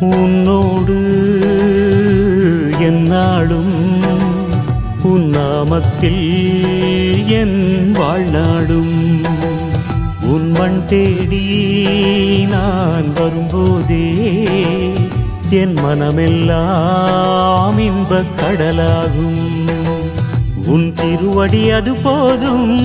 உன்னோடு என்னாலும் உன் நாமத்தில் என் வாழ்நாடும். உன் மண் தேடி நான் வரும்போதே என் மனமெல்லாம் இன்பக் கடலாகும். உன் திருவடி அது போதும்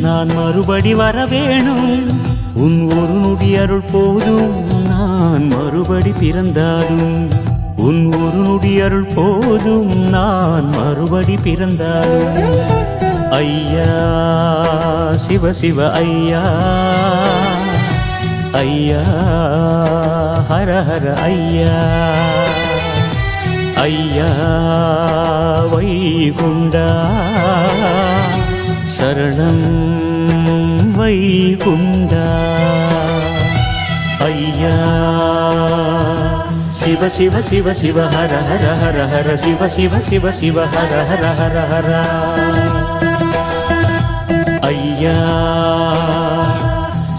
நான் மறுபடி வர வேணும் உன் ஒரு நொடி அருள் போதும் நான் மறுபடி பிறந்தாலும் உன் ஒரு நொடி அருள் போதும் நான் மறுபடி பிறந்தாலும். ஐயா சிவ சிவ ஐயா. ஐயா ஹர ஹர ஐயா. ஐயா வைகுண்டா. சரணம் வைகுண்டா. சிவ சிவ சிவ சிவ ஹர ஹர ஹர ஹர சிவ சிவ சிவ சிவ ஹர ஹர ஹர ஹர ஐயா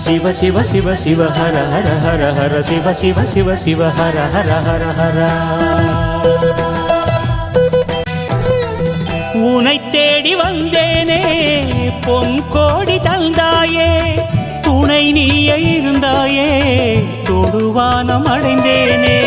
சிவ சிவ சிவ சிவ ஹர ஹர ஹர ஹர சிவ சிவ சிவ சிவ ஹர ஹர ஹர ஹர உனை தேடி வந்தேனே பொன் கோடி தந்தாயே துணை நீயே இருந்தாயே தொடுவானம் அடைந்தேனே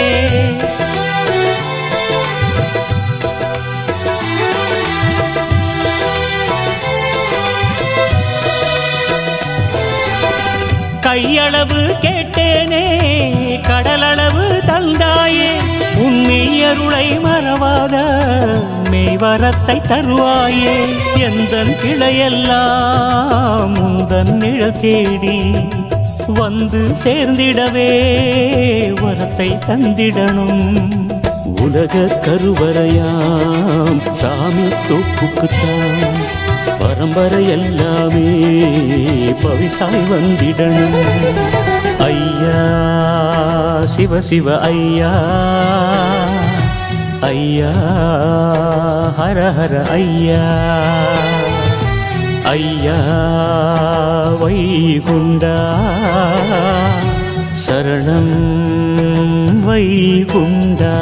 கையளவு கேட்டேனே கடலளவு தந்தாயே. உன்னியருளை மறவாத மெய்வரத்தை தருவாயே. எந்த கிளையெல்லாம் முந்தன் நிழல் தேடி வந்து சேர்ந்திடவே வரத்தை தந்திடணும். உலக கருவறையாம் சாமி தோப்புக்குத்தான். பரம்பரை எல்லாமே பவிசாய் வந்திடணும். ஐயா சிவ சிவ ஐயா. ஐயா ஹர ஹர ஐயா. ஐயா வைகுண்டா. சரணம் வைகுண்டா.